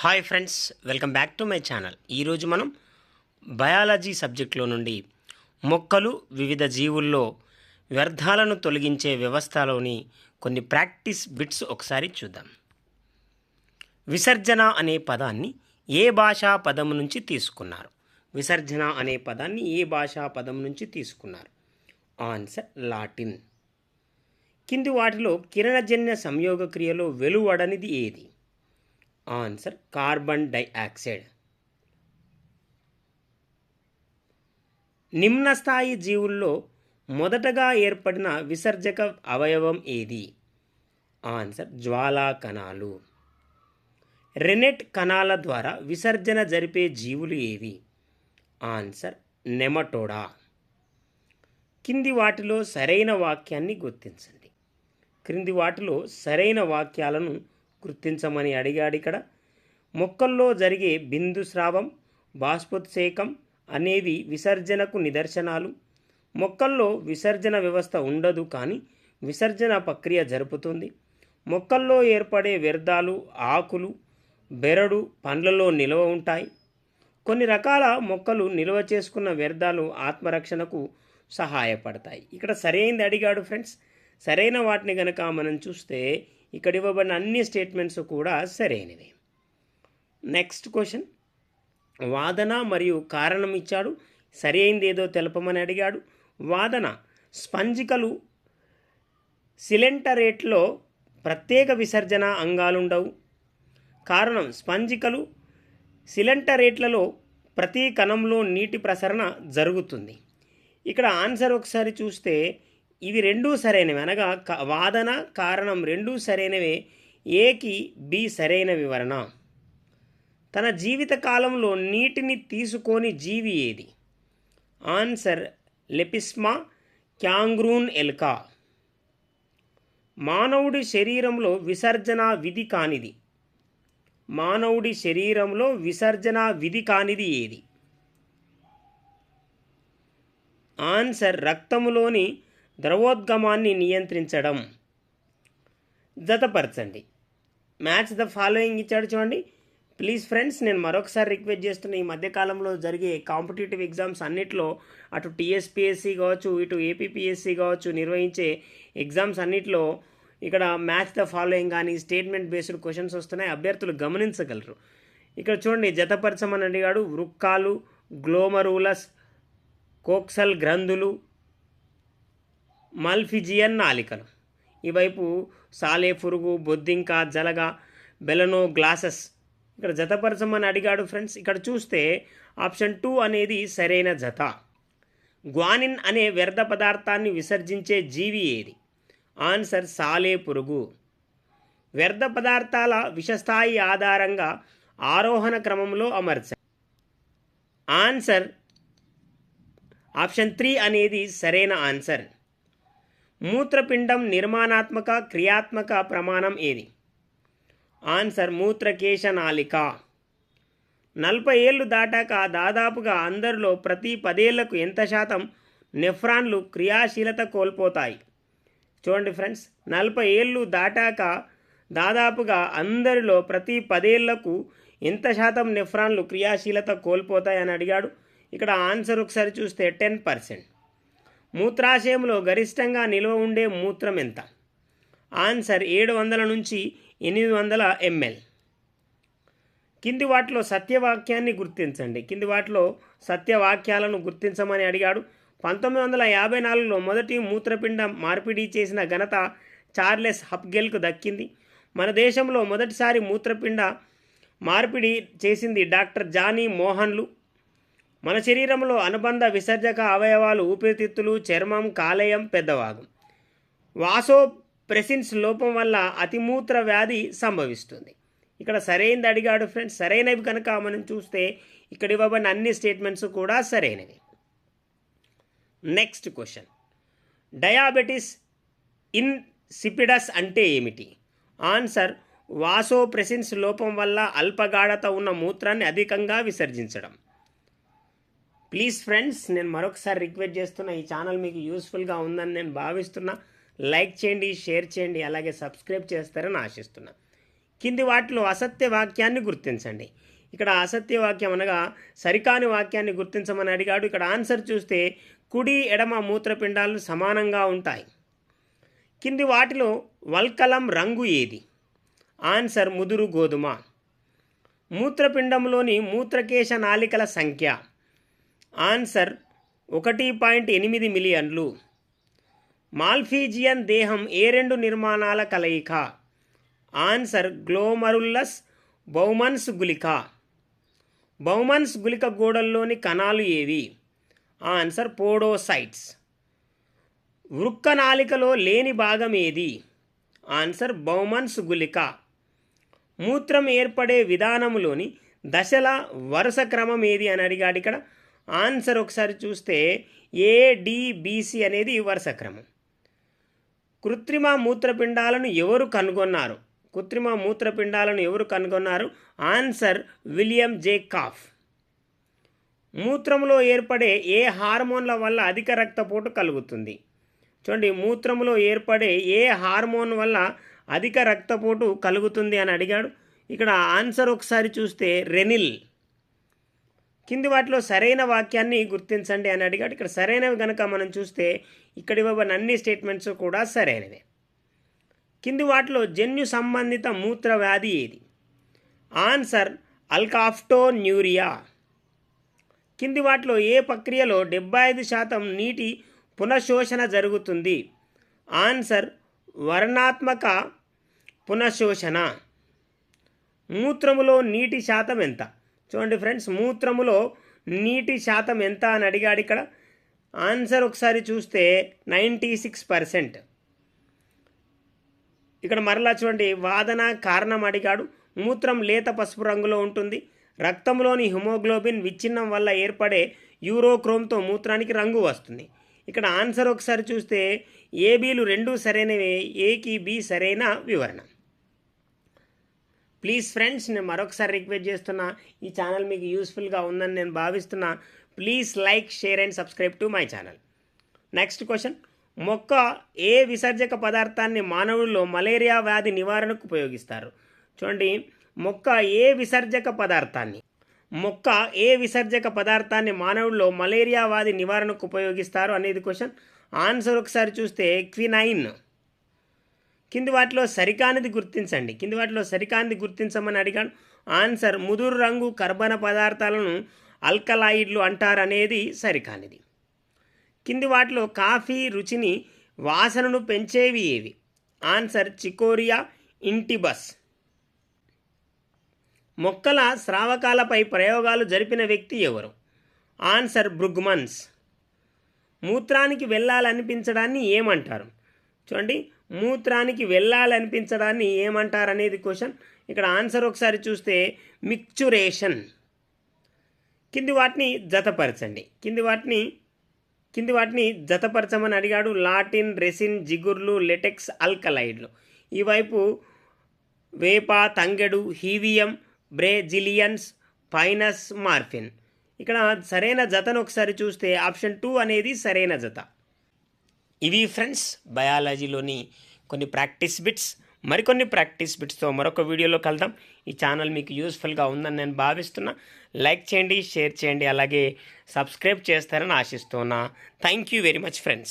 Hi friends welcome back to my channel. ఈరోజు మనం biology సబ్జెక్ట్లో నుండి మొక్కలు వివిధ జీవుల్లో వ్యర్థాలను తొలగించే వ్యవస్థలోని కొన్ని ప్రాక్టీస్ బిట్స్ ఒకసారి చూద్దాం. విసర్జన అనే పదాన్ని ఏ భాషా పదం నుంచి తీసుకున్నారు? విసర్జన అనే పదాన్ని ఏ భాషా పదం నుంచి తీసుకున్నారు? Answer Latin. కింది వాటిలో కిరణజన్య సంయోగ క్రియలో వెలువడనిది ఏది? Answer carbon dioxide. నిమ్న స్థాయి జీవుల్లో మొదటగా ఏర్పడిన విసర్జక అవయవం ఏది? ఆన్సర్ జ్వాలా కణాలు రెనెట్ కణాల ద్వారా విసర్జన జరిపే జీవులు ఏవి? Answer Nematoda. కింది వాటిలో సరైన వాక్యాన్ని గుర్తించండి. క్రింది వాటిలో సరైన వాక్యాలను గుర్తించమని అడిగాడు ఇక్కడ మొక్కల్లో జరిగే బిందు స్రావం బాష్పోత్సేకం అనేవి విసర్జనకు నిదర్శనాలు. మొక్కల్లో విసర్జన వ్యవస్థ ఉండదు కానీ విసర్జన ప్రక్రియ జరుపుతుంది. మొక్కల్లో ఏర్పడే వ్యర్థాలు ఆకులు బెరడు పండ్లలో నిల్వ ఉంటాయి. కొన్ని రకాల మొక్కలు నిల్వ చేసుకున్న వ్యర్థాలు ఆత్మరక్షణకు సహాయపడతాయి. ఇక్కడ సరైనది అడిగాడు ఫ్రెండ్స్. సరైన వాటిని గనక మనం చూస్తే ఇక్కడ ఇవ్వబడిన అన్ని స్టేట్మెంట్స్ కూడా సరైనవి. నెక్స్ట్ క్వశ్చన్ వాదన మరియు కారణం ఇచ్చాడు. సరి ఏదో తెలపమని అడిగాడు. వాదన స్పంజికలు సిలెంటరేట్లో ప్రత్యేక విసర్జన అంగాలుండవు. కారణం స్పంజికలు సిలెంటరేట్లలో ప్రతి కణంలో నీటి ప్రసరణ జరుగుతుంది. ఇక్కడ ఆన్సర్ ఒకసారి చూస్తే ఇవి రెండూ సరైనవి. అనగా క- వాదన కారణం రెండూ సరైనవే. ఏకి బి సరైన వివరణ. తన జీవిత కాలంలో నీటిని తీసుకోని జీవి ఏది? ఆన్సర్ లెపిస్మా క్యాంగ్రూన్ ఎల్కా. మానవుడి శరీరంలో విసర్జన విధి కానిది. మానవుడి శరీరంలో విసర్జన విధి కానిది ఏది? ఆన్సర్ రక్తములోని ద్రవోద్గమాన్ని నియంత్రించడం. జతపరచండి. మ్యాచ్ ద ఫాలోయింగ్ ఇచ్చాడు చూడండి. ప్లీజ్ ఫ్రెండ్స్ నేను మరొకసారి రిక్వెస్ట్ చేస్తున్న ఈ మధ్యకాలంలో జరిగే కాంపిటేటివ్ ఎగ్జామ్స్ అన్నిట్లో అటు టీఎస్పిఎస్సి కావచ్చు ఇటు ఏపీపీఎస్సి కావచ్చు నిర్వహించే ఎగ్జామ్స్ అన్నిట్లో ఇక్కడ మ్యాచ్ ద ఫాలోయింగ్ కానీ స్టేట్మెంట్ బేస్డ్ క్వశ్చన్స్ వస్తున్నాయి. అభ్యర్థులు గమనించగలరు. ఇక్కడ చూడండి జతపరచమని అడిగాడు. వృక్కాలు గ్లోమరూలస్ కోక్సల్ గ్రంథులు మల్ఫిజియన్ నాలికలు. ఈవైపు సాలే పురుగు బొద్దింక జలగ బెలనో గ్లాసెస్. ఇక్కడ జతపరచమని అడిగాడు ఫ్రెండ్స్. ఇక్కడ చూస్తే ఆప్షన్ టూ అనేది సరైన జత. గ్వానిన్ అనే వ్యర్థ పదార్థాన్ని విసర్జించే జీవి ఏది? ఆన్సర్ సాలే పురుగు. వ్యర్థ పదార్థాల విషస్థాయి ఆధారంగా ఆరోహణ క్రమంలో అమర్చారు ఆన్సర్ ఆప్షన్ త్రీ అనేది సరైన ఆన్సర్. మూత్రపిండం నిర్మాణాత్మక క్రియాత్మక ప్రమాణం ఏది? ఆన్సర్ మూత్రకేశ నాళిక. నలభై ఏళ్ళు దాటాక దాదాపుగా అందరిలో ప్రతి పదేళ్ళకు ఎంత శాతం నెఫ్రాన్లు క్రియాశీలత కోల్పోతాయి? చూడండి ఫ్రెండ్స్ నలభై ఏళ్ళు దాటాక దాదాపుగా అందరిలో ప్రతి పదేళ్ళకు ఎంత శాతం నెఫ్రాన్లు క్రియాశీలత కోల్పోతాయి అని అడిగాడు. ఇక్కడ ఆన్సర్ ఒకసారి చూస్తే టెన్ పర్సెంట్. మూత్రాశయంలో గరిష్టంగా నిల్వ ఉండే మూత్రం ఎంత? ఆన్సర్ ఏడు వందల నుంచి ఎనిమిది వందల ఎంఎల్. కింది వాటిలో సత్యవాక్యాన్ని గుర్తించండి. కింది వాటిలో సత్యవాక్యాలను గుర్తించమని అడిగాడు. పంతొమ్మిది వందల యాభై నాలుగులో మొదటి మూత్రపిండ మార్పిడి చేసిన ఘనత చార్లెస్ హప్గెల్కు దక్కింది. మన దేశంలో మొదటిసారి మూత్రపిండ మార్పిడి చేసింది డాక్టర్ జానీ మోహన్లు. మన శరీరంలో అనుబంధ విసర్జక అవయవాలు ఊపిరితిత్తులు చర్మం కాలేయం పెద్దభాగం వాసో ప్రెసిన్స్ లోపం వల్ల అతిమూత్ర వ్యాధి సంభవిస్తుంది. ఇక్కడ సరైనది అడిగాడు ఫ్రెండ్స్. సరైనవి కనుక మనం చూస్తే ఇక్కడ ఇవ్వబడిన అన్ని స్టేట్మెంట్స్ కూడా సరైనవి. Next question. డయాబెటిస్ ఇన్సిపిడస్ అంటే ఏమిటి? ఆన్సర్ వాసోప్రెసిన్స్ లోపం వల్ల అల్పగాఢత ఉన్న మూత్రాన్ని అధికంగా విసర్జించడం. ప్లీజ్ ఫ్రెండ్స్ నేను మరొకసారి రిక్వెస్ట్ చేస్తున్నా ఈ ఛానల్ మీకు యూస్ఫుల్గా ఉందని నేను భావిస్తున్నా. లైక్ చేయండి షేర్ చేయండి అలాగే సబ్స్క్రైబ్ చేస్తారని ఆశిస్తున్నా. కింది వాటిలో అసత్య వాక్యాన్ని గుర్తించండి. ఇక్కడ అసత్య వాక్యం అనగా సరికాని వాక్యాన్ని గుర్తించమని అడిగాడు. ఇక్కడ ఆన్సర్ చూస్తే కుడి ఎడమ మూత్రపిండాలు సమానంగా ఉంటాయి. కింది వాటిలో వల్కలం రంగు ఏది? ఆన్సర్ ముదురు గోధుమ. మూత్రపిండంలోని మూత్రకేశ నాళికల సంఖ్య. ఆన్సర్ ఒకటి పాయింట్ ఎనిమిది మిలియన్లు. మాల్ఫీజియన్ దేహం ఏ రెండు నిర్మాణాల కలయిక? ఆన్సర్ గ్లోమరుల్లస్ బౌమన్స్ గులిక బౌమన్స్ గులిక గోడల్లోని కణాలు ఏవి? ఆన్సర్ పోడోసైట్స్. వృక్కనాళికలో లేని భాగం ఏది? ఆన్సర్ బౌమన్స్ గులిక మూత్రం ఏర్పడే విధానంలోని దశల వరుస క్రమం ఏది అని అడిగాడు ఇక్కడ? ఆన్సర్ ఒకసారి చూస్తే ఏడిబిసి అనేది వరుస క్రమం కృత్రిమ మూత్రపిండాలను ఎవరు కనుగొన్నారు? కృత్రిమ మూత్రపిండాలను ఎవరు కనుగొన్నారు? Answer William J Kolff. మూత్రంలో ఏర్పడే ఏ హార్మోన్ల వల్ల అధిక రక్తపోటు కలుగుతుంది? చూడండి మూత్రంలో ఏర్పడే ఏ హార్మోన్ వల్ల అధిక రక్తపోటు కలుగుతుంది అని అడిగాడు. ఇక్కడ ఆన్సర్ ఒకసారి చూస్తే రెనిల్. కింది వాటిలో సరైన వాక్యాన్ని గుర్తించండి అని అడిగాడు. ఇక్కడ సరైనవి కనుక మనం చూస్తే ఇక్కడ ఇవ్వబడిన అన్ని స్టేట్మెంట్స్ కూడా సరైనవే. కింది వాటిలో జన్యు సంబంధిత మూత్ర వ్యాధి ఏది? Answer alkaptonuria. కింది వాటిలో ఏ ప్రక్రియలో డెబ్బై ఐదు శాతం నీటి పునఃశోషణ జరుగుతుంది? ఆన్సర్ వర్ణాత్మక పునఃశోషణ. మూత్రములో నీటి శాతం ఎంత? చూడండి ఫ్రెండ్స్ మూత్రములో నీటి శాతం ఎంత అని అడిగాడు ఇక్కడ. ఆన్సర్ ఒకసారి చూస్తే నైంటీ సిక్స్ పర్సెంట్. ఇక్కడ మరలా చూడండి వాదన కారణం అడిగాడు. మూత్రం లేత పసుపు రంగులో ఉంటుంది. రక్తంలోని హిమోగ్లోబిన్ విచ్ఛిన్నం వల్ల ఏర్పడే యూరోక్రోమ్తో మూత్రానికి రంగు వస్తుంది. ఇక్కడ ఆన్సర్ ఒకసారి చూస్తే ఏబీలు రెండు సరైనవే ఏకి బి సరైన వివరణ. ప్లీజ్ ఫ్రెండ్స్ నేను మరొకసారి రిక్వెస్ట్ చేస్తున్నా. ఈ ఛానల్ మీకు యూస్ఫుల్గా ఉందని నేను భావిస్తున్నా. Please like share and subscribe to my channel next question మొక్క ఏ విసర్జక పదార్థాన్ని మానవుల్లో మలేరియా వ్యాధి నివారణకు ఉపయోగిస్తారు? చూడండి. మొక్క ఏ విసర్జక పదార్థాన్ని? మొక్క ఏ విసర్జక పదార్థాన్ని మానవుల్లో మలేరియా వ్యాధి నివారణకు ఉపయోగిస్తారు అనేది క్వశ్చన్ ఆన్సర్ ఒకసారి చూస్తే క్వినైన్ కింది వాటిలో సరికానిది గుర్తించండి. కింది వాటిలో సరికానిది గుర్తించమని అడిగాను. ఆన్సర్ ముదురు రంగు కర్బన పదార్థాలను అల్కలాయిడ్లు అంటారనేది సరికానిది. కింది వాటిలో కాఫీ రుచిని వాసనను పెంచేవి ఏవి? ఆన్సర్ చికోరియా ఇంటిబస్. మొక్కల స్రావకాలపై ప్రయోగాలు జరిపిన వ్యక్తి ఎవరు? ఆన్సర్ బ్రుగ్మన్స్. మూత్రానికి వెళ్ళాలనిపించడాన్ని ఏమంటారు? చూడండి మూత్రానికి వెళ్ళాలనిపించడాన్ని ఏమంటారు అనేది క్వశ్చన్ ఇక్కడ ఆన్సర్ ఒకసారి చూస్తే మిక్చురేషన్ కింది వాటిని జతపరచండి. కింది వాటిని కింది వాటిని జతపరచమని అడిగాడు. లాటిన్ రెసిన్ జిగుర్లు లెటెక్స్ ఆల్కలైడ్లు. ఈ వైపు వేప తంగెడు హీవియం బ్రేజిలియన్స్ పైనస్ మార్ఫిన్. ఇక్కడ సరైన జతను ఒకసారి చూస్తే ఆప్షన్ టూ అనేది సరైన జత. ఇవి ఫ్రెండ్స్ బయాలజీలోని కొన్ని ప్రాక్టీస్ బిట్స్ మరికొన్ని ప్రాక్టీస్ బిట్స్తో మరొక వీడియోలో కలుద్దాం. ఈ ఛానల్ మీకు యూస్ఫుల్గా ఉందని నేను భావిస్తున్నా. లైక్ చేయండి షేర్ చేయండి అలాగే సబ్స్క్రైబ్ చేస్తారని ఆశిస్తున్నా. Thank you very much friends.